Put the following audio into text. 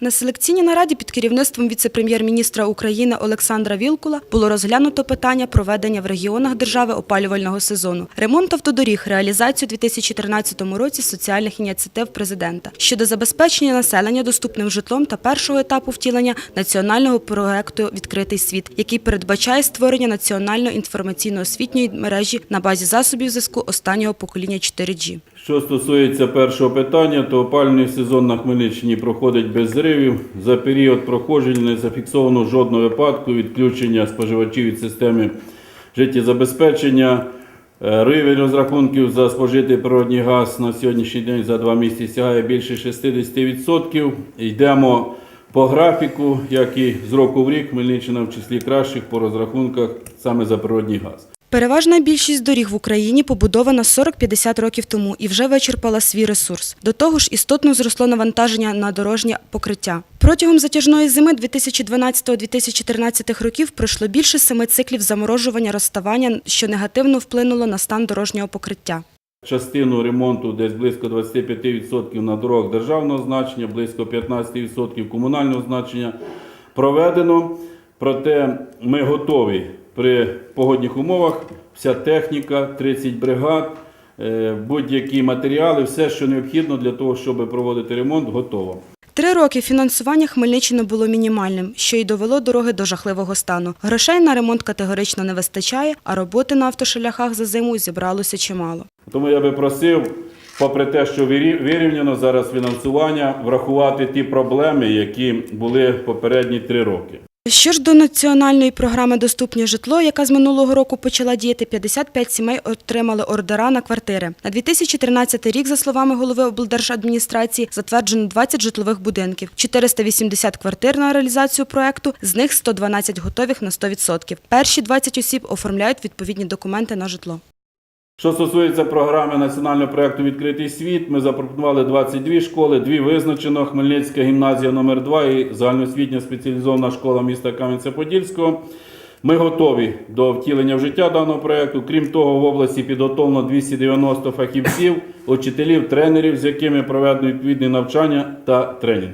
На селекційній нараді під керівництвом віце-прем'єр-міністра України Олександра Вілкула було розглянуто питання проведення в регіонах держави опалювального сезону, ремонт автодоріг, реалізацію у 2013 році соціальних ініціатив президента щодо забезпечення населення доступним житлом та першого етапу втілення національного проекту Відкритий світ, який передбачає створення національної інформаційно-освітньої мережі на базі засобів зв'язку останнього покоління 4G. Що стосується першого питання, то опалювальний сезон на Хмельниччині проходить без зривів. За період проходження не зафіксовано жодного випадку відключення споживачів від системи життєзабезпечення. Е, Рівень розрахунків за спожитий природний газ на сьогоднішній день за два місяці сягає більше 60%. Йдемо по графіку, як і з року в рік, Хмельниччина в числі кращих по розрахунках саме за природний газ. Переважна більшість доріг в Україні побудована 40-50 років тому і вже вичерпала свій ресурс. До того ж, істотно зросло навантаження на дорожнє покриття. Протягом затяжної зими 2012-2013 років пройшло більше семи циклів заморожування розставання, що негативно вплинуло на стан дорожнього покриття. Частину ремонту десь близько 25% на дорогах державного значення, близько 15% комунального значення проведено. Проте ми готові при погодних умовах. Вся техніка, 30 бригад, е, будь-які матеріали, все, що необхідно для того, щоб проводити ремонт, готово. Три роки фінансування Хмельниччини було мінімальним, що й довело дороги до жахливого стану. Грошей на ремонт категорично не вистачає, а роботи на автошляхах за зиму зібралося чимало. Тому я би просив, попри те, що вирівняно зараз фінансування, врахувати ті проблеми, які були попередні три роки. Що ж до національної програми Доступне житло, яка з минулого року почала діяти, 55 сімей отримали ордера на квартири. На 2013 рік, за словами голови облдержадміністрації, затверджено 20 житлових будинків, 480 квартир на реалізацію проекту, з них 112 готових на 100%. Перші 20 осіб оформляють відповідні документи на житло. Що стосується програми національного проєкту Відкритий світ, ми запропонували 22 школи, дві визначено: Хмельницька гімназія номер 2 і загальноосвітня спеціалізована школа міста Кам'янця-Подільського. Ми готові до втілення в життя даного проєкту. Крім того, в області підготовлено 290 фахівців, учителів, тренерів, з якими проведено відповідне навчання та тренінг.